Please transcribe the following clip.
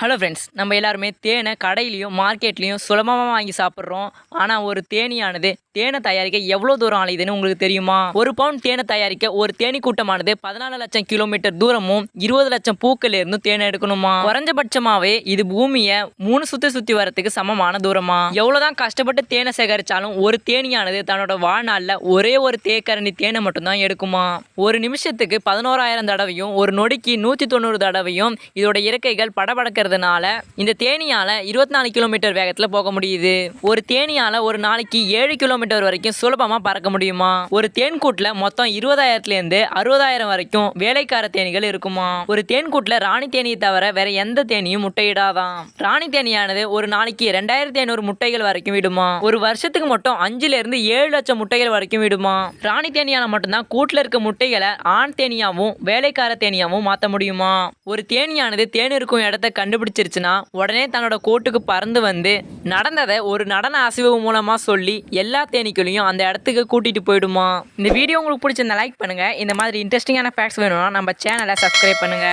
Hello friends நம்ம எல்லாருமே தேனை கடையிலையும் மார்க்கெட்லேயும் சுலபமாக வாங்கி சாப்பிட்றோம். ஆனால் ஒரு தேனீயானது தேனை தயாரிக்க எவ்வளோ தூரம் அலையுதுன்னு உங்களுக்கு தெரியுமா? ஒரு பவுன் தேனை தயாரிக்க ஒரு தேனி கூட்டமானது பதினாலு லட்சம் கிலோமீட்டர் தூரமும் இருபது லட்சம் பூக்கள் இருந்து தேனை எடுக்கணுமா? குறைஞ்சபட்சமாவே இது பூமியை மூணு சுத்தி சுத்தி வரத்துக்கு சமமான தூரமா? எவ்வளவுதான் கஷ்டப்பட்டு தேனை சேகரிச்சாலும் ஒரு தேனியானது தன்னோட வாழ்நாளில் ஒரே ஒரு தேக்கரணி தேனை மட்டும்தான் எடுக்குமா? ஒரு நிமிஷத்துக்கு பதினோராயிரம் தடவையும் ஒரு நொடிக்கு நூற்றி தொண்ணூறு தடவையும் இதோட இறக்கைகள் படபடக்கிறதுனால இந்த தேனியால இருபத்தி நாலு கிலோமீட்டர் வேகத்தில் போக முடியுது. ஒரு தேனியால ஒரு நாளைக்கு ஏழு கிலோமீட்டர் வரைக்கும் சுலபமாக பறக்க முடியுமா? ஒரு தேன்கூட்டில் மொத்தம் இருபதாயிரத்துலேருந்து அறுபதாயிரம் வரைக்கும் வேலைக்கார தேனிகள் இருக்குமா? ஒரு தேன்கூட்டில் ராணி தேனியை தவிர வேற எந்த தேனியும் முட்டையிடாதான் ராணி தேனியானது ஒரு நாளைக்கு ரெண்டாயிரத்தி ஐநூறு முட்டைகள் வரைக்கும் விடுமா? ஒரு வருஷத்துக்கு மட்டும் அஞ்சுல இருந்து ஏழு லட்சம் முட்டைகள் வரைக்கும் விடுமா? ராணி தேனியான மட்டும்தான் கூட்டில் இருக்க முட்டைகளை ஆண் தேனியாவும் வேலைக்கார தேனியாவும் மாற்ற முடியுமா? ஒரு தேனியானது தேன் இருக்கும் இடத்த கண்டுபிடிச்சிருச்சுன்னா உடனே தன்னோட கோட்டுக்கு பறந்து வந்து நடந்ததை ஒரு நடன அசைவு மூலமாக சொல்லி எல்லா தேனீக்களையும் அந்த இடத்துக்கு கூட்டிட்டு போயிடுமா? இந்த வீடியோ உங்களுக்கு பிடிச்சிருந்தா லைக் பண்ணுங்க. இந்த மாதிரி இன்ட்ரெஸ்டிங்கான ஃபேக்ட்ஸ் வேணும்னா நம்ம சேனலை சப்ஸ்கிரைப் பண்ணுங்க.